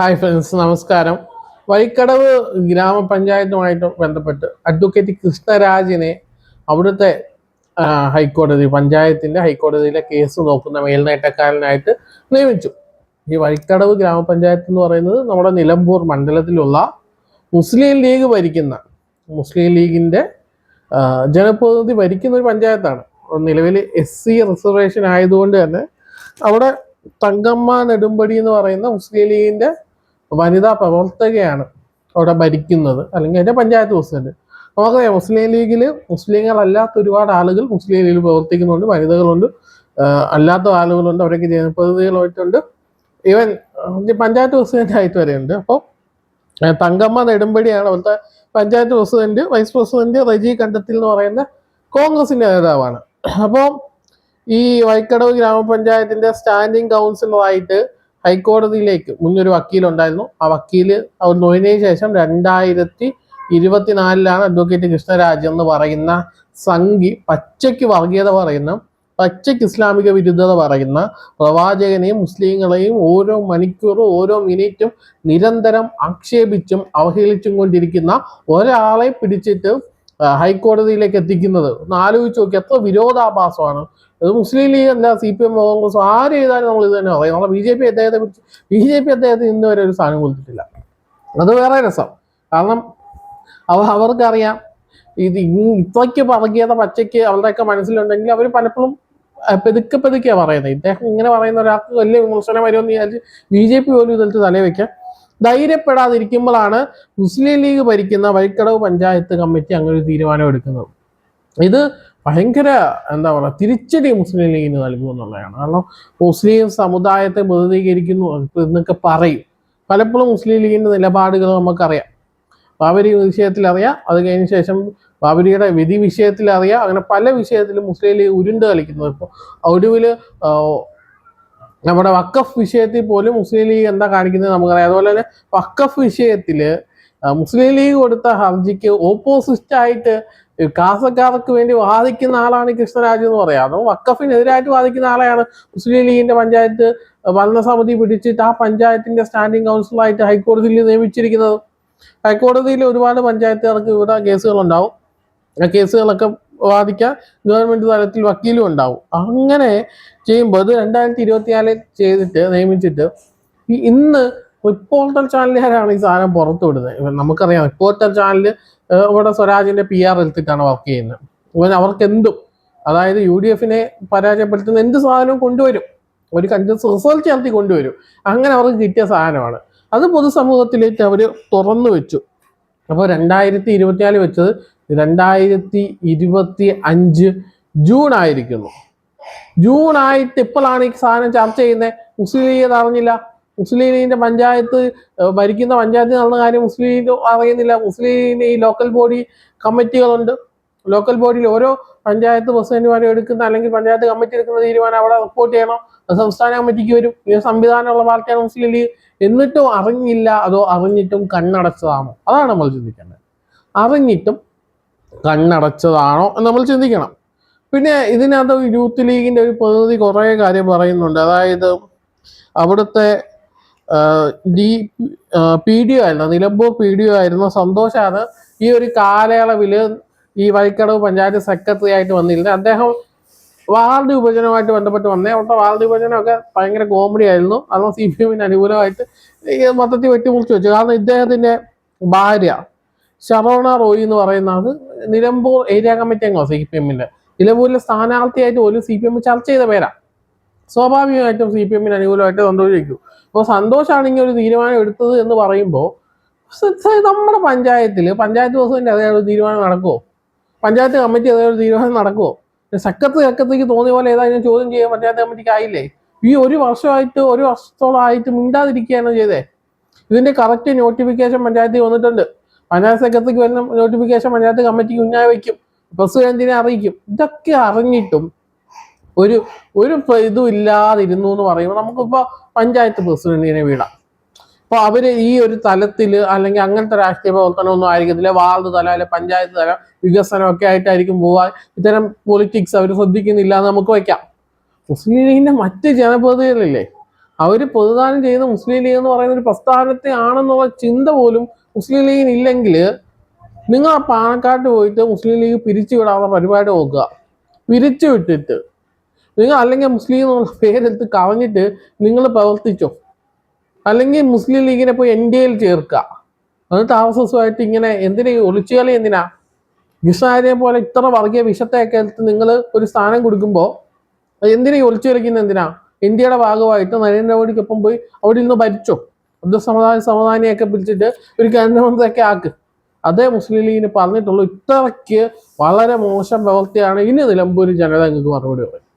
Hi friends നമസ്കാരം. വൈക്കടവ് ഗ്രാമപഞ്ചായത്തുമായിട്ട് ബന്ധപ്പെട്ട് advocate കൃഷ്ണരാജിനെ അവിടുത്തെ ഹൈക്കോടതി പഞ്ചായത്തിന്റെ ഹൈക്കോടതിയിലെ കേസ് നോക്കുന്ന മേൽനേട്ടക്കാരനായിട്ട് നിയമിച്ചു. ഈ വൈക്കടവ് ഗ്രാമപഞ്ചായത്ത് എന്ന് പറയുന്നത് നമ്മുടെ നിലമ്പൂർ മണ്ഡലത്തിലുള്ള മുസ്ലിം ലീഗ് ഭരിക്കുന്ന മുസ്ലിം ലീഗിന്റെ ജനപ്രതിനിധി ഭരിക്കുന്ന ഒരു പഞ്ചായത്താണ്. നിലവിൽ എസ് സി റിസർവേഷൻ ആയതുകൊണ്ട് തന്നെ അവിടെ തങ്കമ്മ നെടുമ്പടി എന്ന് പറയുന്ന മുസ്ലിം ലീഗിന്റെ വനിതാ പ്രവർത്തകയാണ് അവിടെ ഭരിക്കുന്നത്. അല്ലെങ്കിൽ അതിന്റെ പഞ്ചായത്ത് പ്രസിഡന്റ്. നമുക്കറിയാം മുസ്ലിം ലീഗിൽ മുസ്ലിങ്ങളല്ലാത്ത ഒരുപാട് ആളുകൾ മുസ്ലിം ലീഗിൽ പ്രവർത്തിക്കുന്നുണ്ട്. വനിതകളുണ്ട്. അല്ലാത്ത ആളുകളുണ്ട്. അവരൊക്കെ ജനപ്രതിനിധികളായിട്ടുണ്ട്. ഈവൻ പഞ്ചായത്ത് പ്രസിഡന്റ് ആയിട്ട് വരെയുണ്ട്. അപ്പോൾ തങ്കമ്മ നെടുമ്പടിയാണ് അവിടുത്തെ panchayat president vice president Reji Kandathil എന്ന് പറയുന്ന കോൺഗ്രസിന്റെ നേതാവാണ്. അപ്പോൾ ഈ വൈക്കടവ് ഗ്രാമപഞ്ചായത്തിന്റെ സ്റ്റാൻഡിംഗ് കൗൺസിലറായിട്ട് ഹൈക്കോടതിയിലേക്ക് മുന്നൊരു വക്കീലുണ്ടായിരുന്നു. ആ വക്കീൽ അവർ നോയിനതിന് ശേഷം രണ്ടായിരത്തി ഇരുപത്തിനാലിലാണ് അഡ്വക്കേറ്റ് കൃഷ്ണരാജ് എന്ന് പറയുന്ന സംഘി പച്ചയ്ക്ക് വർഗീയത പറയുന്ന പച്ചയ്ക്ക് ഇസ്ലാമിക വിരുദ്ധത പറയുന്ന പ്രവാചകനെയും മുസ്ലിങ്ങളെയും ഓരോ മണിക്കൂറും ഓരോ മിനിറ്റും നിരന്തരം ആക്ഷേപിച്ചും അവഹേളിച്ചും കൊണ്ടിരിക്കുന്ന ഒരാളെ പിടിച്ചിട്ട് ഹൈക്കോടതിയിലേക്ക് എത്തിക്കുന്നത്. ഒന്ന് ആലോചിച്ച് നോക്കി എത്ര വിരോധാഭാസമാണ്. അത് മുസ്ലിം ലീഗ് അല്ല സി പി എം കോൺഗ്രസ് ആര് ചെയ്താലും നമ്മൾ ഇത് തന്നെ പറയും. നമ്മളെ ബി ജെ പി അദ്ദേഹത്തെ കുറിച്ച് ബി ജെ പി അദ്ദേഹത്തെ ഇന്ന് വരെ ഒരു സാധനം കൊടുത്തിട്ടില്ല. അത് വേറെ രസം. കാരണം അവ അവർക്കറിയാം ഇത് ഇത്രയ്ക്ക് പറകിയത പച്ചയ്ക്ക് അവരുടെയൊക്കെ മനസ്സിലുണ്ടെങ്കിൽ അവർ പലപ്പോഴും പെതുക്കെ പെതുക്കെയാ പറയുന്നത്. ഇദ്ദേഹം ഇങ്ങനെ പറയുന്ന ഒരാൾക്ക് വലിയ വിമർശനം വരുമെന്ന് വിചാരിച്ച് ബി ജെ പി പോലും ഇതിലത്ത് തലവെക്കാൻ ധൈര്യപ്പെടാതിരിക്കുമ്പോഴാണ് മുസ്ലിം ലീഗ് ഭരിക്കുന്ന വൈക്കടവ് പഞ്ചായത്ത് കമ്മിറ്റി അങ്ങനെ ഒരു തീരുമാനം എടുക്കുന്നത്. ഇത് ഭയങ്കര എന്താ പറയുക തിരിച്ചടി മുസ്ലിം ലീഗിന് നൽകും എന്നുള്ളതാണ്. കാരണം മുസ്ലിം സമുദായത്തെ പ്രതിനിധീകരിക്കുന്നു എന്നൊക്കെ പറയും. പലപ്പോഴും മുസ്ലിം ലീഗിന്റെ നിലപാടുകൾ നമുക്കറിയാം. ബാബരി വിഷയത്തിൽ അറിയാം അത് കഴിഞ്ഞ ശേഷം ബാബരിയുടെ വിധി വിഷയത്തിൽ അറിയാം അങ്ങനെ പല വിഷയത്തിലും മുസ്ലിം ലീഗ് ഉരുണ്ട് കളിക്കുന്നത് ഇപ്പോൾ ഒടുവിൽ നമ്മുടെ വക്കഫ് വിഷയത്തിൽ പോലും മുസ്ലിം ലീഗ് എന്താ കാണിക്കുന്നത് നമുക്കറിയാം. അതുപോലെ തന്നെ വക്കഫ് വിഷയത്തിൽ മുസ്ലിം ലീഗ് കൊടുത്ത ഹർജിക്ക് ഓപ്പോസിറ്റ് ആയിട്ട് കാസക്കാർക്ക് വേണ്ടി വാദിക്കുന്ന ആളാണ് കൃഷ്ണരാജ് എന്ന് പറയാം. അതും വക്കഫിനെതിരായിട്ട് വാദിക്കുന്ന ആളെയാണ് മുസ്ലിം ലീഗിന്റെ പഞ്ചായത്ത് ഭരണസമിതി പിടിച്ചിട്ട് ആ പഞ്ചായത്തിന്റെ സ്റ്റാൻഡിംഗ് കൗൺസിലായിട്ട് ഹൈക്കോടതിയിൽ നിയമിച്ചിരിക്കുന്നത്. ഹൈക്കോടതിയിൽ ഒരുപാട് പഞ്ചായത്തുകാർക്ക് ഇവിടെ കേസുകളുണ്ടാവും. ആ കേസുകളൊക്കെ വാദിക്കാൻ ഗവൺമെന്റ് തലത്തിൽ വക്കീലും ഉണ്ടാവും. അങ്ങനെ ചെയ്യുമ്പോൾ അത് രണ്ടായിരത്തി ഇരുപത്തിനാലിൽ ചെയ്തിട്ട് നിയമിച്ചിട്ട് ഈ ഇന്ന് റിപ്പോർട്ടർ ചാനലുകാരാണ് ഈ സാധനം പുറത്തു വിടുന്നത് നമുക്കറിയാം റിപ്പോർട്ടർ ചാനൽ ഇവിടെ സ്വരാജിന്റെ പി ആർ എടുത്തിട്ടാണ് വർക്ക് ചെയ്യുന്നത്. ഇവൻ അവർക്ക് എന്തും അതായത് യു ഡി എഫിനെ പരാജയപ്പെടുത്തുന്ന എന്ത് സാധനവും കൊണ്ടുവരും. ഒരു കൺജസ് റിസൾട്ട് ചേർത്തി കൊണ്ടുവരും. അങ്ങനെ അവർക്ക് കിട്ടിയ സാധനമാണ്. അത് പൊതുസമൂഹത്തിലേക്ക് അവർ തുറന്നു വെച്ചു. അപ്പോൾ രണ്ടായിരത്തി ഇരുപത്തിനാല് വെച്ചത് രണ്ടായിരത്തി ഇരുപത്തി അഞ്ച് ജൂൺ ആയിരിക്കുന്നു. ജൂൺ ആയിട്ട് ഇപ്പോഴാണ് ഈ സാധനം ചർച്ച ചെയ്യുന്നത്. മുസ്ലിം ലീഗ് അറിഞ്ഞില്ല. മുസ്ലിം ലീഗിന്റെ പഞ്ചായത്ത് ഭരിക്കുന്ന പഞ്ചായത്ത് നടന്ന കാര്യം മുസ്ലിം ലീഗ് അറിയുന്നില്ല. മുസ്ലിം ലീഗിന്റെ ഈ ലോക്കൽ ബോഡി കമ്മിറ്റികളുണ്ട്. ലോക്കൽ ബോഡിയിൽ ഓരോ പഞ്ചായത്ത് പ്രസിഡന്റുമാരും എടുക്കുന്ന അല്ലെങ്കിൽ പഞ്ചായത്ത് കമ്മിറ്റി എടുക്കുന്ന തീരുമാനം അവിടെ റിപ്പോർട്ട് ചെയ്യണം. സംസ്ഥാന കമ്മിറ്റിക്ക് വരും. ഈ സംവിധാനമുള്ള പാർട്ടിയാണ് മുസ്ലിം ലീഗ്. എന്നിട്ടും അറിഞ്ഞില്ല. അതോ അറിഞ്ഞിട്ടും കണ്ണടച്ചതാണോ? അതാണ് നമ്മൾ ചിന്തിക്കേണ്ടത്. അറിഞ്ഞിട്ടും കണ്ണടച്ചതാണോ എന്ന് നമ്മൾ ചിന്തിക്കണം. പിന്നെ ഇതിനകത്ത് യൂത്ത് ലീഗിന്റെ ഒരു പ്രതിനിധി കുറേ കാര്യം പറയുന്നുണ്ട്. അതായത് അവിടുത്തെ ഡി പി ഡി ഒ ആയിരുന്നു. നിലമ്പൂർ പി ഡി ഒ ആയിരുന്ന. സന്തോഷാണ്. ഈ ഒരു കാലയളവിൽ ഈ വൈക്കടവ് പഞ്ചായത്ത് സെക്രട്ടറി ആയിട്ട് വന്നിരുന്നത്. അദ്ദേഹം വാർഡ് വിഭജനവുമായിട്ട് ബന്ധപ്പെട്ട് വന്നേ. അവിടുത്തെ വാർഡ് വിഭജനമൊക്കെ ഭയങ്കര കോമഡി ആയിരുന്നു. അത് സി പി എമ്മിന് അനുകൂലമായിട്ട് ഈ മൊത്തത്തിൽ വെട്ടിമുറിച്ച് വെച്ചു. കാരണം ഇദ്ദേഹത്തിന്റെ ഭാര്യ ശരവണ റോയി എന്ന് പറയുന്നത് നിലമ്പൂർ ഏരിയ കമ്മിറ്റി അംഗമാണ് സി പി എമ്മിന്റെ നിലമ്പൂരിലെ സ്ഥാനാർത്ഥിയായിട്ട് പോലും സി പി എം ചർച്ച ചെയ്ത പേരാ. സ്വാഭാവികമായിട്ടും സി പി എമ്മിന് അനുകൂലമായിട്ട് സന്തോഷിക്കും അപ്പോൾ സന്തോഷാണെങ്കിൽ ഇങ്ങനെ ഒരു തീരുമാനം എടുത്തത് എന്ന് പറയുമ്പോൾ നമ്മുടെ പഞ്ചായത്തിൽ പഞ്ചായത്ത് പ്രസിഡന്റ് അതേ ഒരു തീരുമാനം നടക്കുമോ പഞ്ചായത്ത് കമ്മിറ്റി അതേ ഒരു തീരുമാനം നടക്കുമോ സെക്രട്ടറി സെക്രട്ടറിക്ക് തോന്നിയ പോലെ ഏതായാലും ചോദ്യം ചെയ്യാൻ പഞ്ചായത്ത് കമ്മിറ്റിക്ക് ആയില്ലേ ഈ ഒരു വർഷമായിട്ട് ഒരു വർഷത്തോളമായിട്ട് മിണ്ടാതിരിക്കുകയാണ് ചെയ്തേ. ഇതിന്റെ കറക്റ്റ് നോട്ടിഫിക്കേഷൻ പഞ്ചായത്തിൽ വന്നിട്ടുണ്ട്. പഞ്ചായത്ത് സെക്രട്ടറിക്ക് വരുന്ന നോട്ടിഫിക്കേഷൻ പഞ്ചായത്ത് കമ്മിറ്റിക്ക് ഉന്നായി വയ്ക്കും. പ്രസിഡന്റിനെ അറിയിക്കും. ഇതൊക്കെ അറിഞ്ഞിട്ടും ഒരു ഒരു ഇതും ഇല്ലാതിരുന്നു എന്ന് പറയുമ്പോൾ നമുക്കിപ്പോ പഞ്ചായത്ത് പ്രസിഡന്റിനെ വിടാം. അപ്പൊ അവർ ഈ ഒരു തലത്തിൽ അല്ലെങ്കിൽ അങ്ങനത്തെ രാഷ്ട്രീയ പ്രവർത്തനം ഒന്നും ആയിരിക്കത്തില്ല. വാർഡ് തല അല്ലെ പഞ്ചായത്ത് തല വികസനം ഒക്കെ ആയിട്ടായിരിക്കും പോവാൻ ഇത്തരം പൊളിറ്റിക്സ് അവർ ശ്രദ്ധിക്കുന്നില്ല എന്ന് നമുക്ക് വയ്ക്കാം. മുസ്ലിം ലീഗിന്റെ മറ്റ് ജനപ്രതികളില്ലേ അവർ പ്രതിദാനം ചെയ്യുന്ന മുസ്ലിം ലീഗ് എന്ന് പറയുന്ന ഒരു പ്രസ്ഥാനത്തെ ആണെന്നുള്ള ചിന്ത പോലും മുസ്ലിം ലീഗിന് ഇല്ലെങ്കിൽ നിങ്ങൾ ആ പാണക്കാട്ട് പോയിട്ട് മുസ്ലിം ലീഗ് പിരിച്ചുവിടാവുന്ന പരിപാടി നോക്കുക. പിരിച്ചു വിട്ടിട്ട് നിങ്ങൾ അല്ലെങ്കിൽ മുസ്ലിം എന്നുള്ള പേരെടുത്ത് കളഞ്ഞിട്ട് നിങ്ങൾ പ്രവർത്തിച്ചോ. അല്ലെങ്കിൽ മുസ്ലിം ലീഗിനെ പോയി എൻ ഡി എയിൽ ചേർക്കുക എന്നിട്ട് ആർ എസ് എസുമായിട്ട് ഇങ്ങനെ എന്തിനാ ഒളിച്ചു ഒളിച്ചുകളി എന്തിനാ? നിസാരിയെ പോലെ ഇത്ര വർഗീയ വിഷത്തെയൊക്കെ എടുത്ത് നിങ്ങൾ ഒരു സ്ഥാനം കൊടുക്കുമ്പോൾ എന്തിനാ ഒളിച്ചു കളിക്കുന്നത് എന്തിനാ? ഇന്ത്യയുടെ ഭാഗമായിട്ട് നരേന്ദ്രമോദിക്കൊപ്പം പോയി അവിടെ ഇന്ന് ഭരിച്ചോ? അബ്ദുസമാധാന സമാധാനിയൊക്കെ പിടിച്ചിട്ട് ഒരു കേന്ദ്രമന്ത്രിയൊക്കെ ആക്ക്. അതേ മുസ്ലിം ലീഗിന് പറഞ്ഞിട്ടുള്ളൂ ഇത്രയ്ക്ക് വളരെ മോശം പ്രവൃത്തിയാണ് ഇനി നിലമ്പൂർ ജനത നിങ്ങൾക്ക് മറുപടി പറയും.